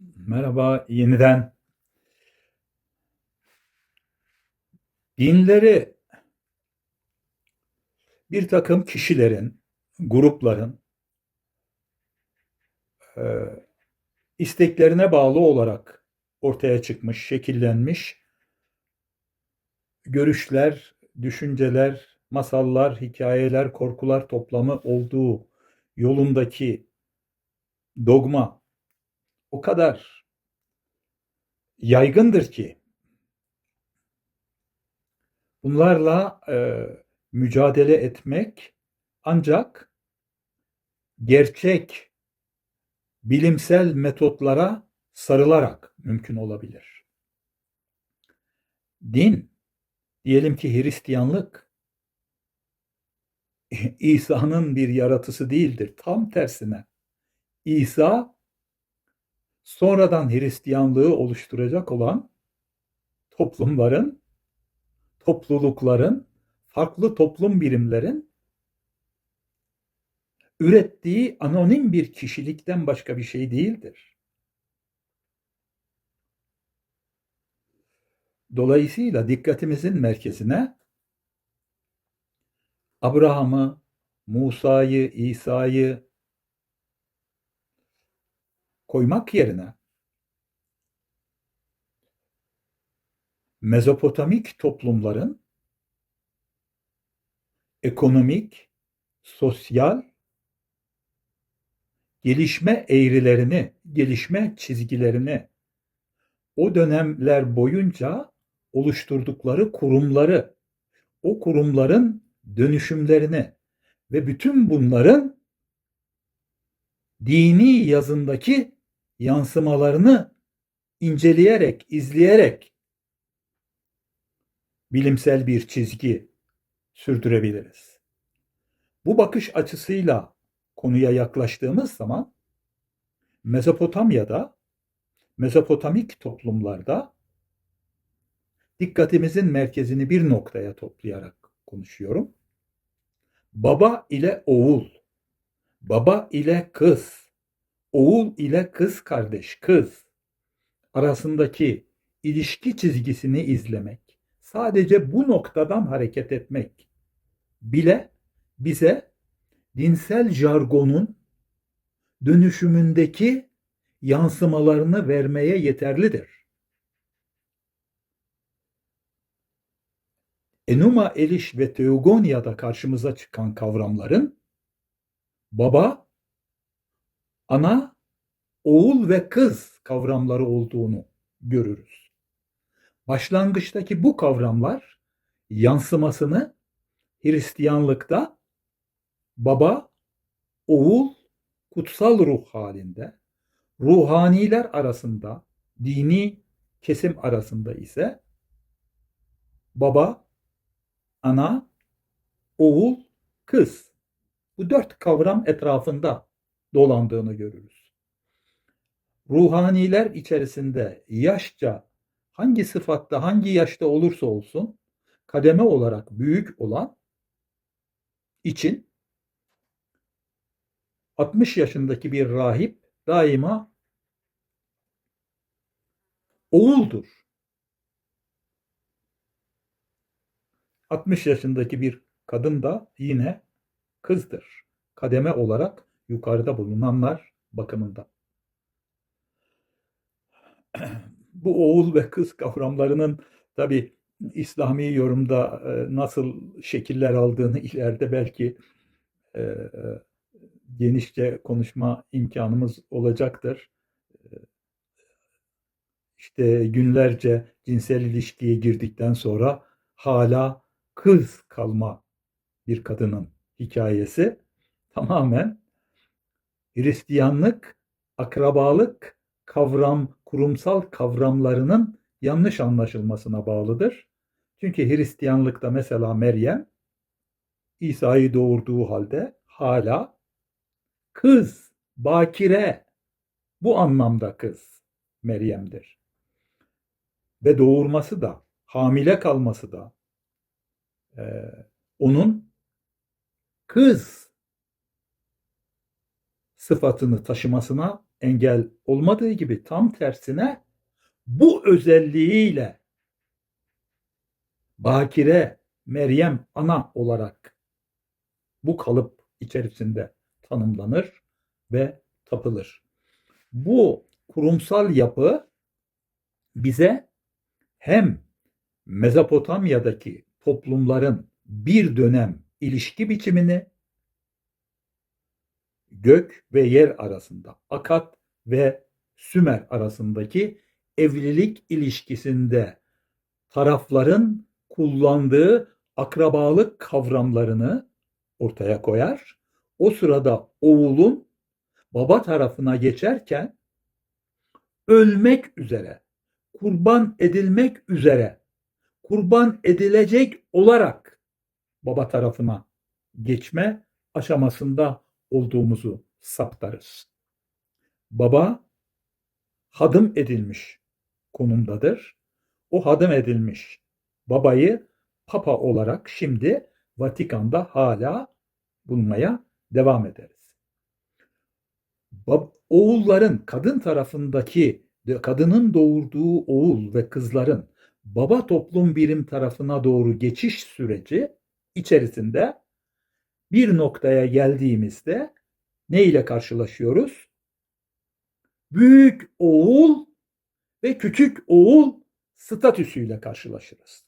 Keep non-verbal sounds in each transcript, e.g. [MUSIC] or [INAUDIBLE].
Merhaba yeniden. Dinleri bir takım kişilerin, grupların eee, isteklerine bağlı olarak ortaya çıkmış, şekillenmiş görüşler, düşünceler, masallar, hikayeler, korkular toplamı olduğu yolundaki dogma o kadar yaygındır ki bunlarla eee, mücadele etmek ancak gerçek bilimsel metotlara sarılarak mümkün olabilir. Din, diyelim ki Hristiyanlık İsa'nın bir yaratısı değildir. Tam tersine İsa sonradan Hristiyanlığı oluşturacak olan toplumların, toplulukların, farklı toplum birimlerin ürettiği anonim bir kişilikten başka bir şey değildir. Dolayısıyla dikkatimizin merkezine Abraham'ı, Musa'yı, İsa'yı koymak yerine Mezopotamik toplumların ekonomik, sosyal gelişme eğrilerini, gelişme çizgilerini o dönemler boyunca oluşturdukları kurumları, o kurumların dönüşümlerini ve bütün bunların dini yazındaki yansımalarını inceleyerek, izleyerek bilimsel bir çizgi sürdürebiliriz. Bu bakış açısıyla konuya yaklaştığımız zaman Mezopotamya'da, Mezopotamik toplumlarda dikkatimizin merkezini bir noktaya toplayarak konuşuyorum. Baba ile oğul, baba ile kız, oğul ile kız kardeş, kız arasındaki ilişki çizgisini izlemek, sadece bu noktadan hareket etmek bile bize dinsel jargonun dönüşümündeki yansımalarını vermeye yeterlidir. Enuma Eliş ve Teogonya'da karşımıza çıkan kavramların baba, ana, oğul ve kız kavramları olduğunu görürüz. Başlangıçtaki bu kavramlar yansımasını Hristiyanlıkta baba, oğul, kutsal ruh halinde, ruhaniler arasında, dini kesim arasında ise baba, ana, oğul, kız. Bu dört kavram etrafında dolandığını görürüz. Ruhaniler içerisinde yaşça hangi sıfatta, hangi yaşta olursa olsun kademe olarak büyük olan için 60 yaşındaki bir rahip daima oğuldur. 60 yaşındaki bir kadın da yine kızdır. Kademe olarak yukarıda bulunanlar bakımında. [CLEARS THROAT] Bu oğul ve kız kavramlarının tabi İslami yorumda nasıl şekiller aldığını ileride belki genişçe konuşma imkanımız olacaktır. İşte günlerce cinsel ilişkiye girdikten sonra hala kız kalma bir kadının hikayesi tamamen Hristiyanlık, akrabalık kavram, kurumsal kavramlarının yanlış anlaşılmasına bağlıdır. Çünkü Hristiyanlıkta mesela Meryem İsa'yı doğurduğu halde hala kız, bakire bu anlamda kız Meryem'dir. Ve doğurması da, hamile kalması da e, onun kız sıfatını taşımasına engel olmadığı gibi tam tersine bu özelliğiyle Bakire Meryem ana olarak bu kalıp içerisinde tanımlanır ve tapılır. Bu kurumsal yapı bize hem Mezopotamya'daki toplumların bir dönem ilişki biçimini gök ve yer arasında, Akat ve Sümer arasındaki evlilik ilişkisinde tarafların kullandığı akrabalık kavramlarını ortaya koyar. O sırada oğulun baba tarafına geçerken ölmek üzere, kurban edilmek üzere, kurban edilecek olarak baba tarafına geçme aşamasında olduğumuzu saptarız. Baba hadım edilmiş konumdadır. O hadım edilmiş babayı papa olarak şimdi Vatikan'da hala bulmaya devam ederiz. Bab- oğulların kadın tarafındaki kadının doğurduğu oğul ve kızların baba toplum birim tarafına doğru geçiş süreci içerisinde bir noktaya geldiğimizde ne ile karşılaşıyoruz? Büyük oğul ve küçük oğul statüsüyle karşılaşırız.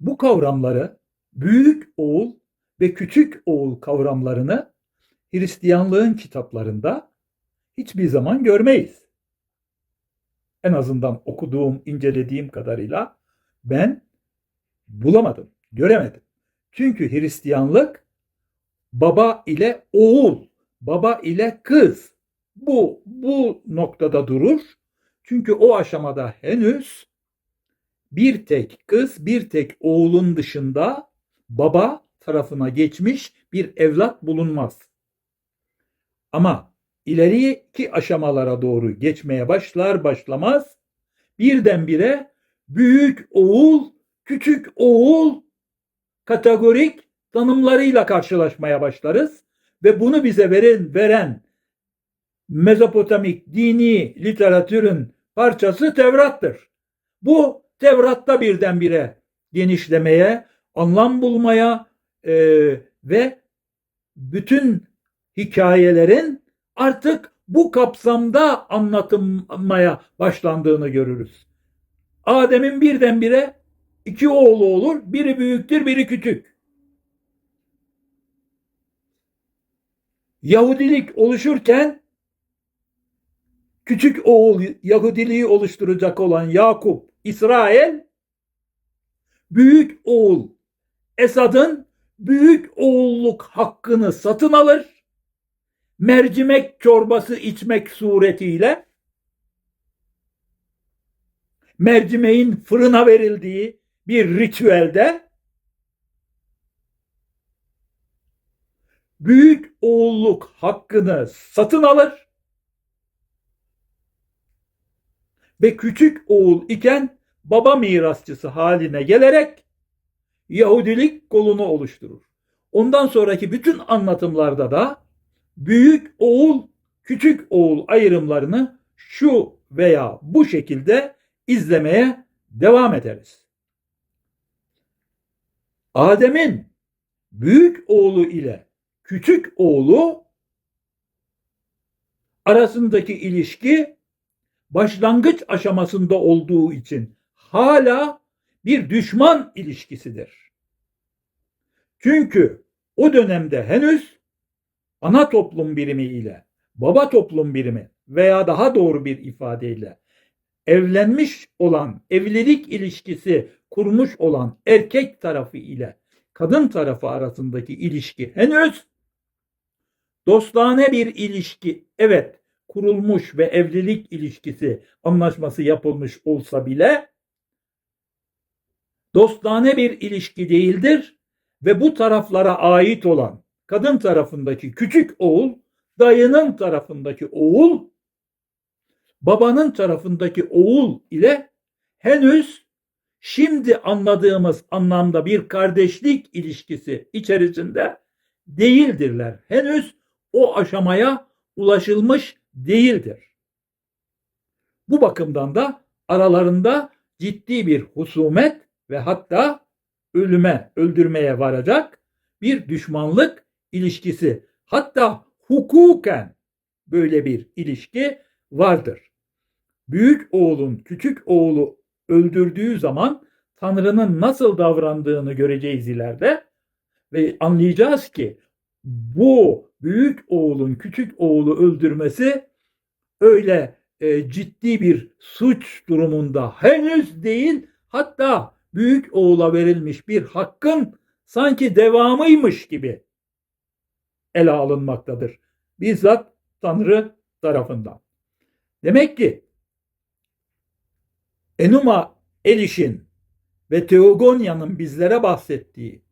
Bu kavramları büyük oğul ve küçük oğul kavramlarını Hristiyanlığın kitaplarında hiçbir zaman görmeyiz. En azından okuduğum, incelediğim kadarıyla ben bulamadım, göremedim. Çünkü Hristiyanlık baba ile oğul, baba ile kız bu bu noktada durur. Çünkü o aşamada henüz bir tek kız, bir tek oğulun dışında baba tarafına geçmiş bir evlat bulunmaz. Ama ileriki aşamalara doğru geçmeye başlar başlamaz birdenbire büyük oğul, küçük oğul kategorik tanımlarıyla karşılaşmaya başlarız ve bunu bize veren veren Mezopotamik dini literatürün parçası Tevrat'tır. Bu Tevrat'ta birdenbire genişlemeye, anlam bulmaya e, ve bütün hikayelerin artık bu kapsamda anlatılmaya başlandığını görürüz. Adem'in birdenbire iki oğlu olur, biri büyüktür, biri küçük. Yahudilik oluşurken küçük oğul Yahudiliği oluşturacak olan Yakup, İsrail, büyük oğul Esad'ın büyük oğulluk hakkını satın alır. Mercimek çorbası içmek suretiyle mercimeğin fırına verildiği bir ritüelde büyük oğulluk hakkını satın alır ve küçük oğul iken baba mirasçısı haline gelerek Yahudilik kolunu oluşturur. Ondan sonraki bütün anlatımlarda da büyük oğul, küçük oğul ayrımlarını şu veya bu şekilde izlemeye devam ederiz. Adem'in büyük oğlu ile küçük oğlu arasındaki ilişki başlangıç aşamasında olduğu için hala bir düşman ilişkisidir. Çünkü o dönemde henüz ana toplum birimi ile baba toplum birimi veya daha doğru bir ifadeyle evlenmiş olan, evlilik ilişkisi kurmuş olan erkek tarafı ile kadın tarafı arasındaki ilişki henüz dostane bir ilişki evet kurulmuş ve evlilik ilişkisi anlaşması yapılmış olsa bile dostane bir ilişki değildir ve bu taraflara ait olan kadın tarafındaki küçük oğul, dayının tarafındaki oğul, babanın tarafındaki oğul ile henüz şimdi anladığımız anlamda bir kardeşlik ilişkisi içerisinde değildirler. Henüz o aşamaya ulaşılmış değildir. Bu bakımdan da aralarında ciddi bir husumet ve hatta ölüme, öldürmeye varacak bir düşmanlık ilişkisi, hatta hukuken böyle bir ilişki vardır. Büyük oğlun küçük oğlu öldürdüğü zaman Tanrı'nın nasıl davrandığını göreceğiz ileride ve anlayacağız ki bu büyük oğlun küçük oğlu öldürmesi öyle e, ciddi bir suç durumunda henüz değil hatta büyük oğula verilmiş bir hakkın sanki devamıymış gibi ele alınmaktadır. Bizzat Tanrı tarafından. Demek ki Enuma Eliş'in ve Teogonya'nın bizlere bahsettiği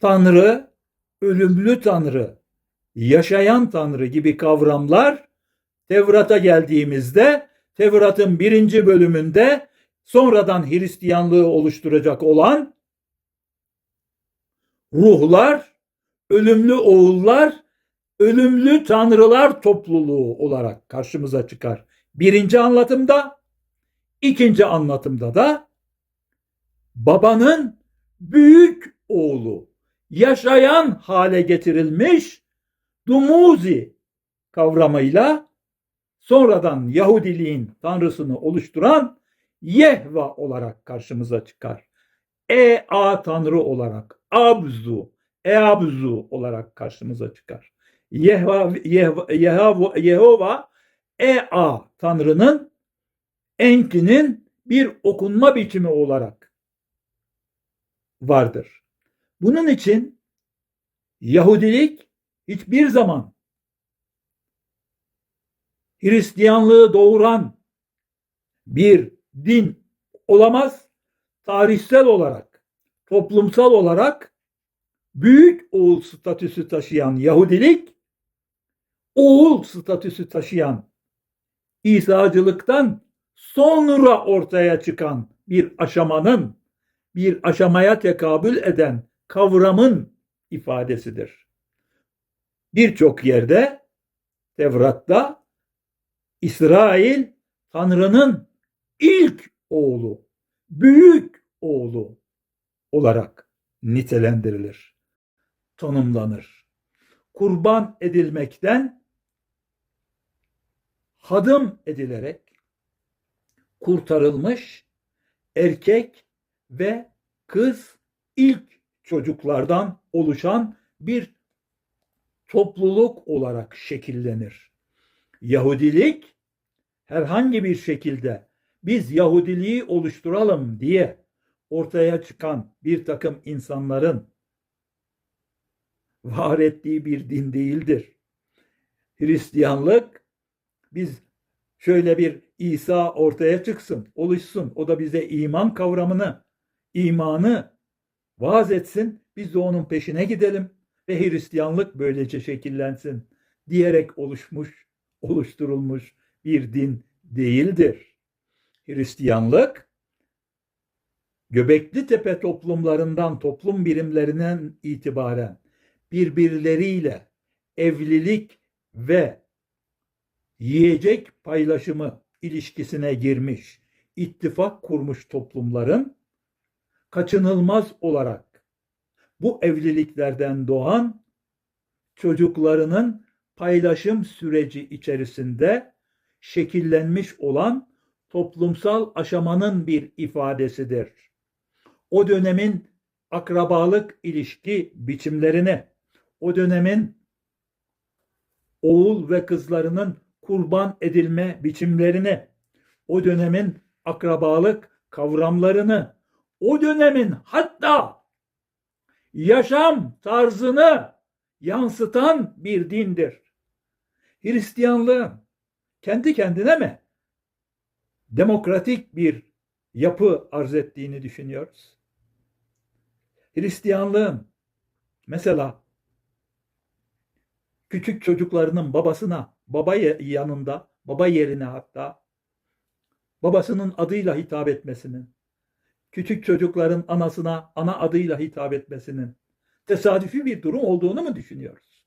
Tanrı, ölümlü Tanrı, yaşayan Tanrı gibi kavramlar Tevrat'a geldiğimizde Tevrat'ın birinci bölümünde sonradan Hristiyanlığı oluşturacak olan ruhlar, ölümlü oğullar, ölümlü tanrılar topluluğu olarak karşımıza çıkar. Birinci anlatımda, ikinci anlatımda da babanın büyük oğlu, yaşayan hale getirilmiş Dumuzi kavramıyla sonradan Yahudiliğin tanrısını oluşturan Yehva olarak karşımıza çıkar. E-A tanrı olarak, Abzu, Eabzu olarak karşımıza çıkar. Yehva, Yehva, Yehova, Yehova E-A tanrının Enki'nin bir okunma biçimi olarak vardır. Bunun için Yahudilik hiçbir zaman Hristiyanlığı doğuran bir din olamaz. Tarihsel olarak, toplumsal olarak büyük oğul statüsü taşıyan Yahudilik, oğul statüsü taşıyan İsa'cılıktan sonra ortaya çıkan bir aşamanın, bir aşamaya tekabül eden kavramın ifadesidir. Birçok yerde Tevrat'ta İsrail Tanrı'nın ilk oğlu, büyük oğlu olarak nitelendirilir, tanımlanır. Kurban edilmekten hadım edilerek kurtarılmış erkek ve kız ilk çocuklardan oluşan bir topluluk olarak şekillenir. Yahudilik herhangi bir şekilde biz Yahudiliği oluşturalım diye ortaya çıkan bir takım insanların var ettiği bir din değildir. Hristiyanlık biz şöyle bir İsa ortaya çıksın, oluşsun. O da bize iman kavramını, imanı vaaz etsin. Biz de onun peşine gidelim ve Hristiyanlık böylece şekillensin diyerek oluşmuş, oluşturulmuş bir din değildir. Hristiyanlık Göbekli Tepe toplumlarından, toplum birimlerinden itibaren birbirleriyle evlilik ve yiyecek paylaşımı ilişkisine girmiş, ittifak kurmuş toplumların kaçınılmaz olarak bu evliliklerden doğan çocuklarının paylaşım süreci içerisinde şekillenmiş olan toplumsal aşamanın bir ifadesidir. O dönemin akrabalık ilişki biçimlerini, o dönemin oğul ve kızlarının kurban edilme biçimlerini, o dönemin akrabalık kavramlarını, o dönemin hatta yaşam tarzını yansıtan bir dindir. Hristiyanlığın kendi kendine mi demokratik bir yapı arz ettiğini düşünüyoruz? Hristiyanlığın mesela küçük çocuklarının babasına, baba yanında, baba yerine hatta babasının adıyla hitap etmesinin, küçük çocukların anasına ana adıyla hitap etmesinin tesadüfi bir durum olduğunu mu düşünüyoruz?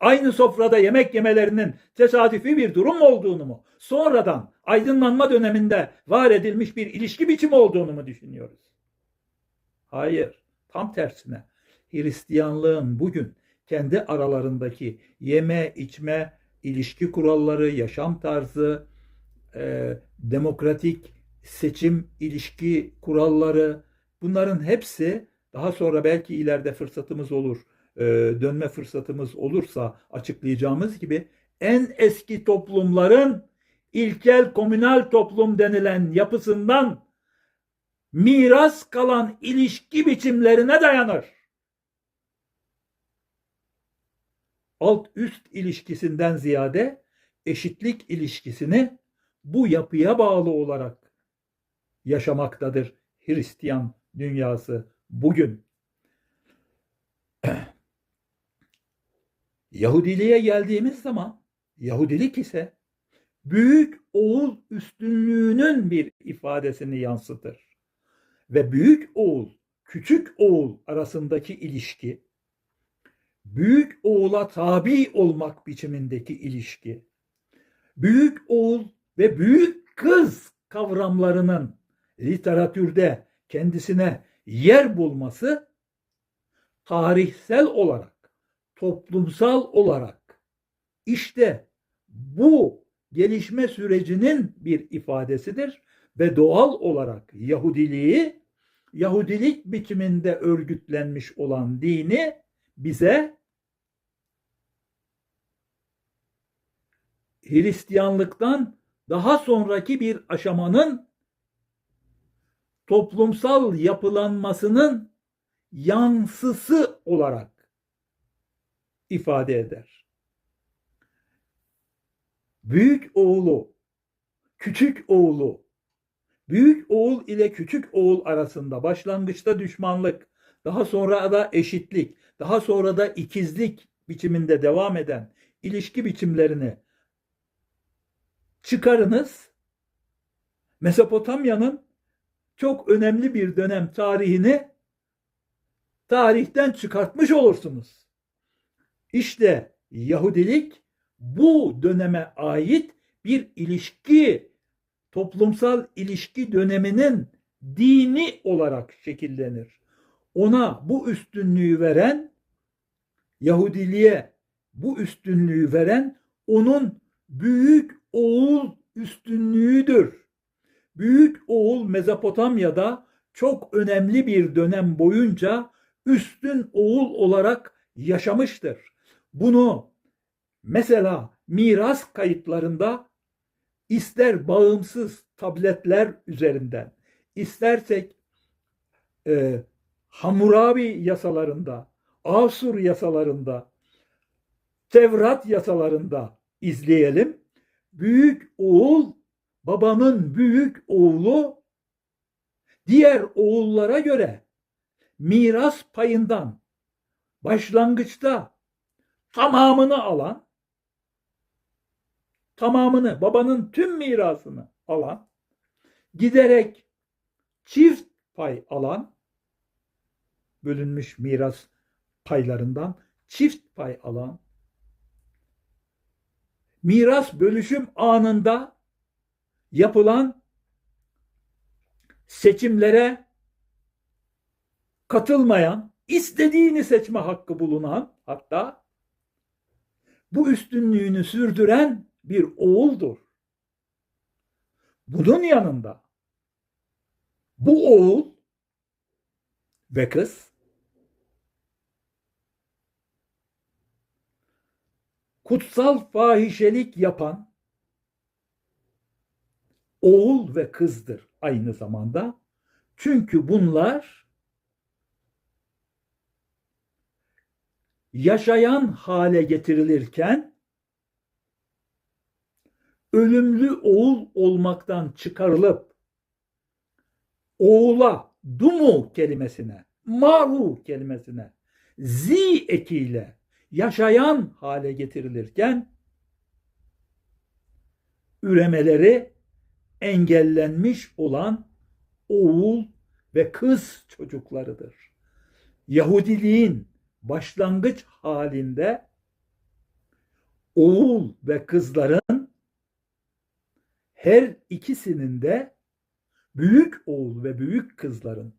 Aynı sofrada yemek yemelerinin tesadüfi bir durum olduğunu mu? Sonradan aydınlanma döneminde var edilmiş bir ilişki biçimi olduğunu mu düşünüyoruz? Hayır, tam tersine. Hristiyanlığın bugün kendi aralarındaki yeme, içme, ilişki kuralları, yaşam tarzı, e, demokratik seçim ilişki kuralları bunların hepsi daha sonra belki ileride fırsatımız olur, e, dönme fırsatımız olursa açıklayacağımız gibi en eski toplumların ilkel komünal toplum denilen yapısından miras kalan ilişki biçimlerine dayanır. Alt üst ilişkisinden ziyade eşitlik ilişkisini bu yapıya bağlı olarak yaşamaktadır Hristiyan dünyası bugün. [CLEARS THROAT] Yahudiliğe geldiğimiz zaman Yahudilik ise büyük oğul üstünlüğünün bir ifadesini yansıtır. Ve büyük oğul, küçük oğul arasındaki ilişki, büyük oğula tabi olmak biçimindeki ilişki, büyük oğul ve büyük kız kavramlarının literatürde kendisine yer bulması tarihsel olarak, toplumsal olarak işte bu gelişme sürecinin bir ifadesidir ve doğal olarak Yahudiliği Yahudilik biçiminde örgütlenmiş olan dini bize Hristiyanlıktan daha sonraki bir aşamanın toplumsal yapılanmasının yansısı olarak ifade eder. Büyük oğlu, küçük oğlu, büyük oğul ile küçük oğul arasında başlangıçta düşmanlık, daha sonra da eşitlik, daha sonra da ikizlik biçiminde devam eden ilişki biçimlerini çıkarınız. Mesopotamya'nın çok önemli bir dönem tarihini tarihten çıkartmış olursunuz. İşte Yahudilik bu döneme ait bir ilişki, toplumsal ilişki döneminin dini olarak şekillenir. Ona bu üstünlüğü veren, Yahudiliğe bu üstünlüğü veren onun büyük oğul üstünlüğüdür. Büyük oğul Mezopotamya'da çok önemli bir dönem boyunca üstün oğul olarak yaşamıştır. Bunu mesela miras kayıtlarında ister bağımsız tabletler üzerinden, istersek e, Hammurabi yasalarında, Asur yasalarında, Tevrat yasalarında izleyelim. Büyük oğul babanın büyük oğlu diğer oğullara göre miras payından başlangıçta tamamını alan tamamını babanın tüm mirasını alan giderek çift pay alan bölünmüş miras paylarından çift pay alan miras bölüşüm anında yapılan seçimlere katılmayan, istediğini seçme hakkı bulunan hatta bu üstünlüğünü sürdüren bir oğuldur. Bunun yanında bu oğul ve kız kutsal fahişelik yapan oğul ve kızdır aynı zamanda. Çünkü bunlar yaşayan hale getirilirken ölümlü oğul olmaktan çıkarılıp oğula dumu kelimesine, maru kelimesine zi ekiyle yaşayan hale getirilirken üremeleri engellenmiş olan oğul ve kız çocuklarıdır. Yahudiliğin başlangıç halinde oğul ve kızların her ikisinin de büyük oğul ve büyük kızların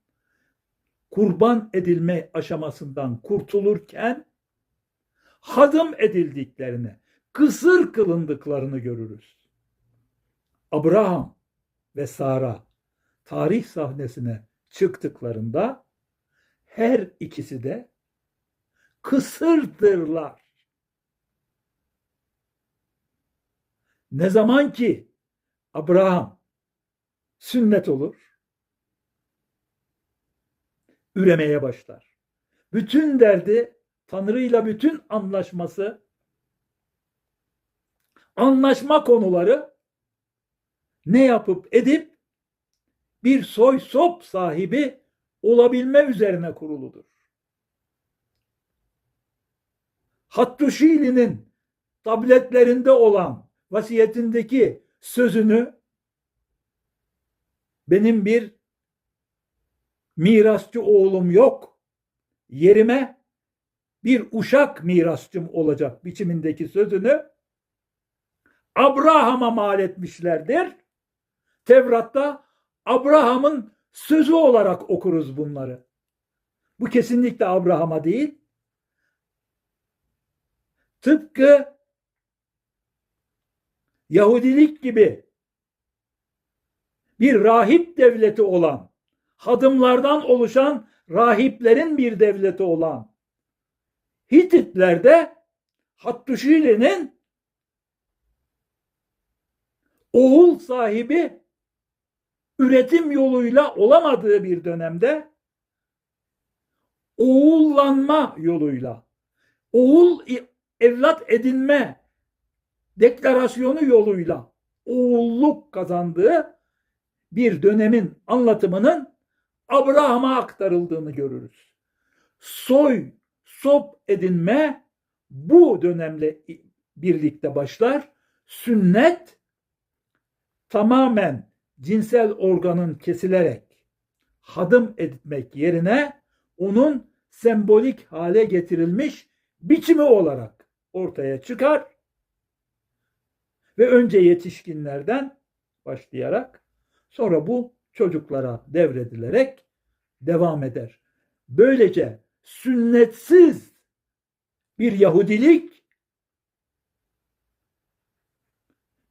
kurban edilme aşamasından kurtulurken hadım edildiklerini, kısır kılındıklarını görürüz. Abraham ve Sara tarih sahnesine çıktıklarında her ikisi de kısırdırlar. Ne zaman ki Abraham sünnet olur, üremeye başlar. Bütün derdi Tanrı'yla bütün anlaşması, anlaşma konuları ne yapıp edip bir soy sop sahibi olabilme üzerine kuruludur. Hattuşili'nin tabletlerinde olan vasiyetindeki sözünü benim bir mirasçı oğlum yok. Yerime bir uşak mirasçım olacak biçimindeki sözünü Abraham'a mal etmişlerdir. Tevrat'ta Abraham'ın sözü olarak okuruz bunları. Bu kesinlikle Abraham'a değil. Tıpkı Yahudilik gibi bir rahip devleti olan, hadımlardan oluşan rahiplerin bir devleti olan Hititlerde Hattuşili'nin oğul sahibi üretim yoluyla olamadığı bir dönemde oğullanma yoluyla oğul evlat edinme deklarasyonu yoluyla oğulluk kazandığı bir dönemin anlatımının Abraham'a aktarıldığını görürüz. Soy, sop edinme bu dönemle birlikte başlar. Sünnet tamamen cinsel organın kesilerek hadım etmek yerine onun sembolik hale getirilmiş biçimi olarak ortaya çıkar ve önce yetişkinlerden başlayarak sonra bu çocuklara devredilerek devam eder. Böylece sünnetsiz bir Yahudilik,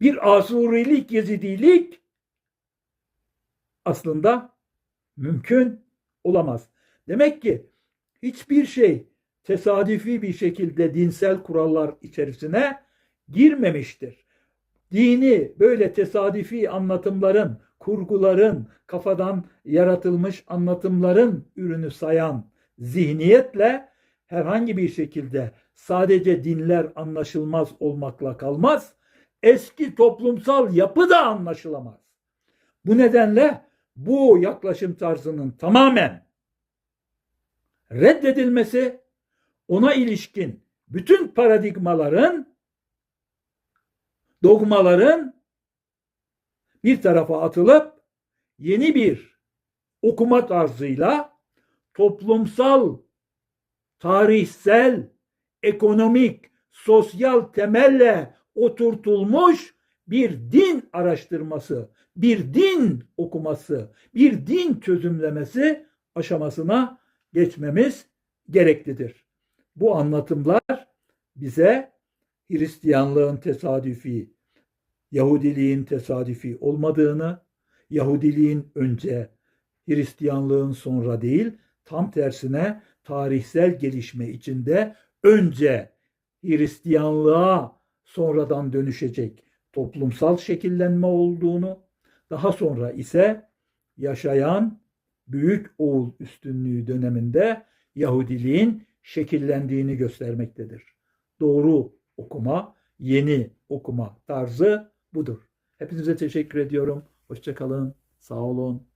bir Asurilik, Yezidilik aslında mümkün olamaz. Demek ki hiçbir şey tesadüfi bir şekilde dinsel kurallar içerisine girmemiştir. Dini böyle tesadüfi anlatımların, kurguların, kafadan yaratılmış anlatımların ürünü sayan zihniyetle herhangi bir şekilde sadece dinler anlaşılmaz olmakla kalmaz. Eski toplumsal yapı da anlaşılamaz. Bu nedenle bu yaklaşım tarzının tamamen reddedilmesi ona ilişkin bütün paradigmaların dogmaların bir tarafa atılıp yeni bir okuma tarzıyla toplumsal, tarihsel, ekonomik, sosyal temelle oturtulmuş bir din araştırması, bir din okuması, bir din çözümlemesi aşamasına geçmemiz gereklidir. Bu anlatımlar bize Hristiyanlığın tesadüfi, Yahudiliğin tesadüfi olmadığını, Yahudiliğin önce, Hristiyanlığın sonra değil, tam tersine tarihsel gelişme içinde önce Hristiyanlığa sonradan dönüşecek toplumsal şekillenme olduğunu, daha sonra ise yaşayan büyük oğul üstünlüğü döneminde Yahudiliğin şekillendiğini göstermektedir. Doğru okuma, yeni okuma tarzı budur. Hepinize teşekkür ediyorum. Hoşçakalın, sağ olun.